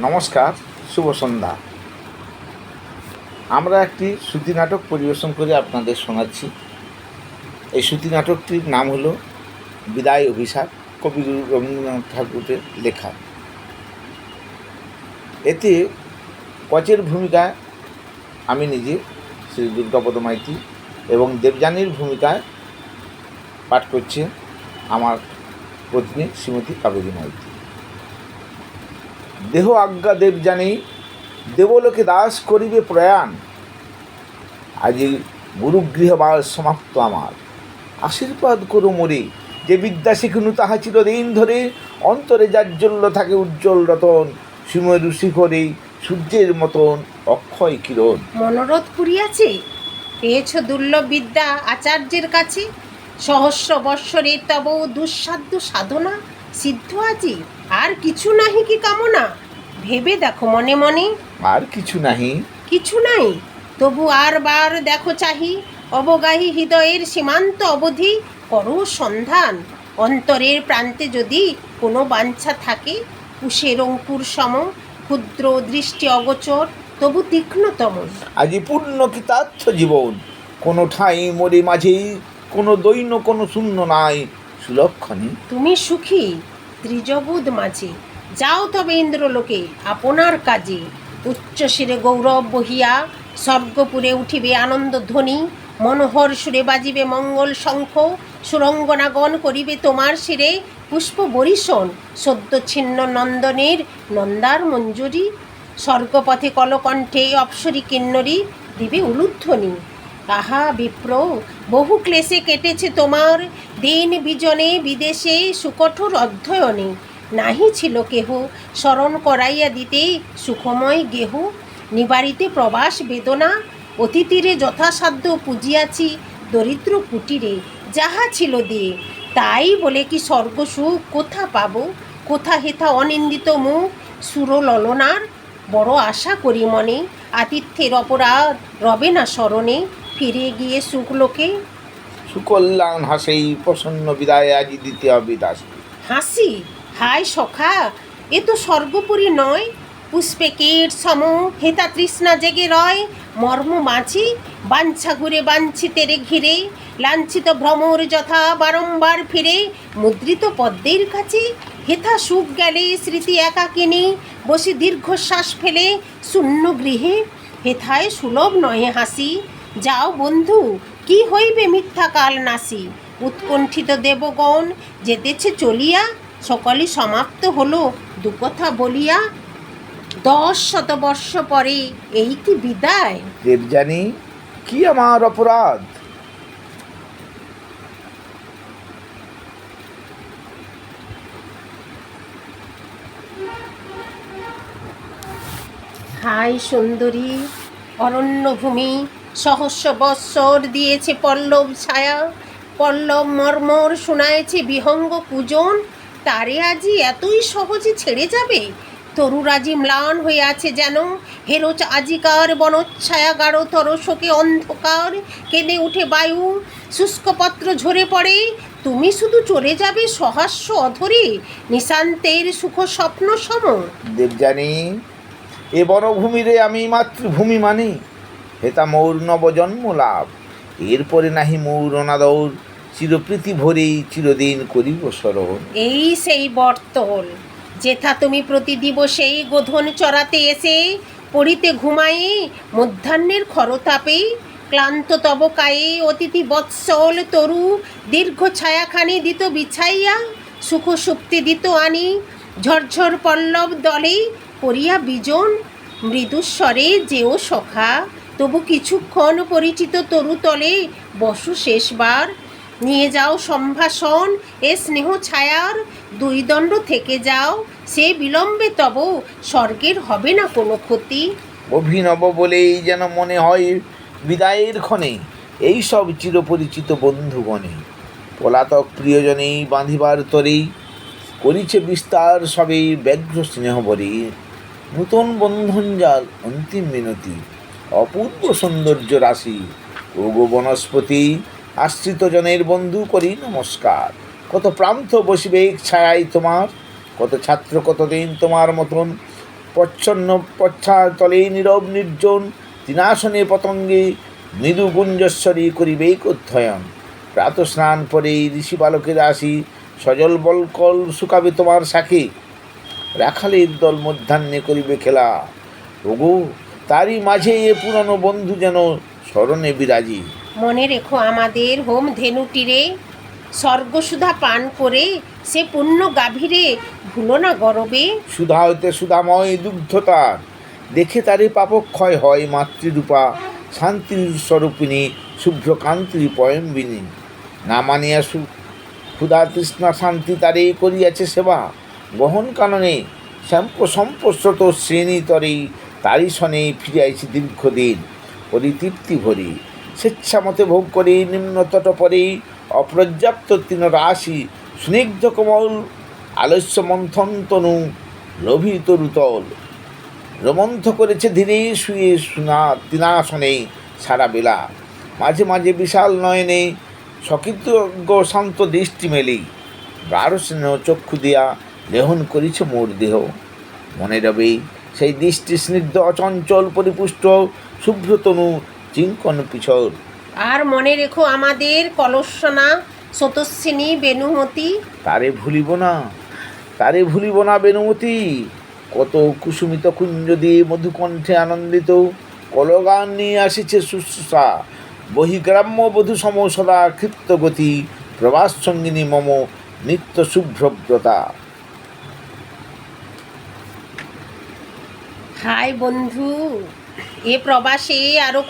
নমস্কার, শুভ সন্ধ্যা। আমরা একটি শ্রুতি নাটক পরিবেশন করে আপনাদের শোনাচ্ছি। এই শ্রুতি নাটকটির নাম হলো বিদায় অভিশাপ কবিগুরু রবীন্দ্রনাথ ঠাকুরের লেখা। এতে কচের ভূমিকায় আমি নিজে, শ্রী দুর্গাপদ মাইতি এবং দেবযানীর ভূমিকায় পাঠ করছে আমার পত্নী শ্রীমতী কাবেরী মাইতি। দেহ আজ্ঞা দেব জানি, দেবলোকে দাস করিবে প্রয়াণ। আজি গুরুগৃহ বাস সমাপ্ত আমার। আশীর্বাদ করো মোরে যে বিদ্যা শিখনু তাহা চিরদিন ধরে। অন্তরে যাজ্জল্য থাকে উজ্জ্বল রতন সুমেরু শিখরে সূর্যের মতন অক্ষয় কিরণ। মনোরথ পুরিয়াছে পেয়েছ দুর্লভ বিদ্যা আচার্যের কাছে? সহস্র বৎসরে তব দুঃসাধ্য সাধনা সিদ্ধ আজি? আর কিছু নাহি কি কামনা? ভেবে দেখো মনে মনে। আর কিছু নাহি। কিছু নাই। তবু আর বার দেখো চাহি। অবগাহী হৃদয়ের সীমান্ত অবধি করো সন্ধান। অন্তরের প্রান্তে যদি কোনো বাঞ্ছা থাকে কুশের অঙ্কুর সম ক্ষুদ্র দৃষ্টি অগোচর তবু তীক্ষ্ণতম। আজি পূর্ণ কৃতার্থ জীবন। কোনো ঠাঁই মরে মাঝেই কোনো দৈন্য কোনো শূন্য নাই। সুলক্ষণে। তুমি সুখী। ত্রিজবুদ মাঝে। যাও তবে ইন্দ্রলোকে, আপনার কাজে। উচ্চশিরে গৌরব বহিয়া স্বর্গপুরে উঠিবে আনন্দ ধ্বনি, মনোহর সুরে বাজিবে মঙ্গল শঙ্খ সুরঙ্গনাগণ করিবে তোমার শিরে পুষ্প বরিশন, সদ্য ছিন্ন নন্দনের নন্দার মঞ্জুরি। স্বর্গপথে কলকণ্ঠে অপ্সরী কিন্নরী দিবে উলুধ্বনি। আহা বিপ্র, বহু ক্লেশে কেটেছে তোমার। দিন বিজনে বিদেশে সুকঠোর অধ্যয়নে। নাহি ছিল কেহ, স্মরণ করাইয়া দিতে সুখময় গেহ। নিবারিতে প্রবাস বেদনা অতিথিরে যথাসাধ্য পুজিয়াছি দরিদ্র কুটিরে। যাহা ছিল দিয়ে তাই বলে কি স্বর্গসুখ কোথা পাবো? কোথা হেথা অনিন্দিত মুখ সুরললনার বড় আশা করি মনে। আতিথ্যের অপরাধ রবে না স্মরণে। ফিরে গিয়ে সুখলোকে? সুকল্যাণ হাসেই প্রসন্ন বিদায় আজি দ্বিতীয় বিদাস হাসি? হায় সখা এ তো স্বর্গপুরী নয়। পুষ্পে কীট সম হেতা তৃষ্ণা জেগে রয়। মর্ম মাঝি বাঞ্ছা ঘুরে বাঞ্ছিতেরে ঘিরে। লাঞ্ছিত ভ্রমর যথা বারংবার ফিরে। মুদ্রিত পদ্মের কাছে হেথা সুখ গেলে স্মৃতি একাকিনী বসে দীর্ঘশ্বাস ফেলে শূন্য গৃহে। হেথায় সুলভ নহে হাসি। যাও বন্ধু কি হইবে মিথ্যা কাল নাসি? উৎকণ্ঠিত দেবগণ যেতেছে চলিয়া সকলই সমাপ্ত হলো দুকথা বলিয়া দশ শতবর্ষ পরে এই কি বিদায়? দেবযানী কি আমার অপরাধ? হাই সুন্দরী অরণ্যভূমি সহস্র বৎসর দিয়েছে পল্লব ছায়া, পল্লব মর্মর শোনায়েছে বিহঙ্গ পূজন তারে আজি এতই সহজে ছেড়ে যাবে? তরুরাজি ম্লান হয়ে আছে যেন, হেরোচ আজিকার বনচ্ছায়া গাঢ়তর শোকে অন্ধকার কেঁদে উঠে বায়ু, শুষ্কপত্র ঝরে পড়ে, তুমি শুধু চলে যাবে সহাস্য অধরে, নিশান্তের সুখ স্বপ্ন সম। দেবযানী, এ বনভূমিরে আমি মাতৃভূমি মানি। হেতা মৌর নবজন্ম লাভ। এরপরে নাহি মৌর অনাদর চিরপ্রীতি ভরেই চিরদিন করিব স্মরণ এই সেই বর্তল যেথা তুমি প্রতি দিবসেই গোধন চড়াতে এসে, পড়িতে ঘুমাই, মধ্যাহ্নের খরতাপে, ক্লান্ত তব কায়ে অতিথি বৎসল তরু, দীর্ঘ ছায়াখানি দিত বিছাইয়া, সুখ সুপ্তি দিত আনি, ঝরঝর পল্লব দলে পড়িয়া বিজন, মৃদুস্বরে যেও সখা। তবু কিছুক্ষণ পরিচিত তরুতলে বসু শেষবার। নিয়ে যাও সম্ভাষণ, এ স্নেহ ছায়ার। দুই দণ্ড থেকে যাও, সে বিলম্বে তব, স্বর্গের হবে না কোনো ক্ষতি। অভিনব বলেই যেন মনে হয় বিদায়ের ক্ষণে এই সব চিরপরিচিত বন্ধুগণে। পলাতক প্রিয়জনেই বাঁধিবার তরেই করিছে বিস্তার সবেই ব্যগ্র স্নেহবরে। নূতন বন্ধন যার অন্তিম মিনতি। অপূর্ব সৌন্দর্য রাশি। ওগো বনস্পতি আশ্রিত জনের বন্ধু করি নমস্কার। কত প্রান্ত বসিবে ছায়াই তোমার, কত ছাত্র কতদিন তোমার মতন। প্রচ্ছন্ন পশ্চাতলে নীরব নির্জন তিনাসনে পতঙ্গে মৃদু গুঞ্জস্বরী করিবেক অধ্যয়ন। প্রাত স্নান পরে ঋষি বালকের আসি, সজল বলকল শুকাবে তোমার সাখে রাখালের দল মধ্যাহ্নে করিবে খেলা। ওগো তারই মাঝে এ পুরানো বন্ধু যেন স্মরণে বিরাজি। মনে রেখো আমাদের হোম ধেনুটিরে স্বর্গসুধা পান করে সে পুণ্য গাভীরে ভুলো না গরবে। সুধা হইতে সুধাময় দুগ্ধতা দেখে তারে পাপক্ষয় হয় মাতৃরূপা শান্তির স্বরূপিণী শুভ্রকান্তির পয়ম্বিনী। না মানিয়া সু ক্ষুধা তৃষ্ণা শান্তি তারে করিয়াছে সেবা। গহন কাননে শ্যাম্প সম্পস্রত শ্রেণি তরেই তারই শনেই ফিরে ফিরিয়াছি দীর্ঘদিন। পরিতৃপ্তি ভরি। স্বেচ্ছামতে ভোগ করে নিম্নতট পরে অপর্যাপ্ত তৃণ রাশি স্নিগ্ধ কোমল আলস্য মন্থন তনু লোভী তরুতল রোমন্থ করেছে ধীরে শুয়ে শুনা তিনাসনে সারা বেলা। মাঝে মাঝে বিশাল নয়নে সকৃতজ্ঞ শান্ত দৃষ্টি মেলি। গাঢ় স্নেহ চক্ষু দিয়া লেহন করিছে মোর দেহ। মনে রবে সেই দৃষ্টি স্নিগ্ধ অচঞ্চল পরিপুষ্ট শুভ্রতনু চিঙ্কন পিছর আর মনে রেখো আমাদের কলস্বনা সতস্বিনী বেনুমতি তারে ভুলিব না তারে ভুলিব না বেনুমতি কত কুসুমিত কুঞ্জ দিয়ে মধুকণ্ঠে আনন্দিত কলগান নিয়ে আসিছে শুশ্রূষা। বহিগ্রাম্য বধূ সম সদা ক্ষিপ্ত গতি প্রবাস সঙ্গিনী মম নিত্য শুভ্রব্রতা হাই বন্ধু। এ প্রবাসে আরও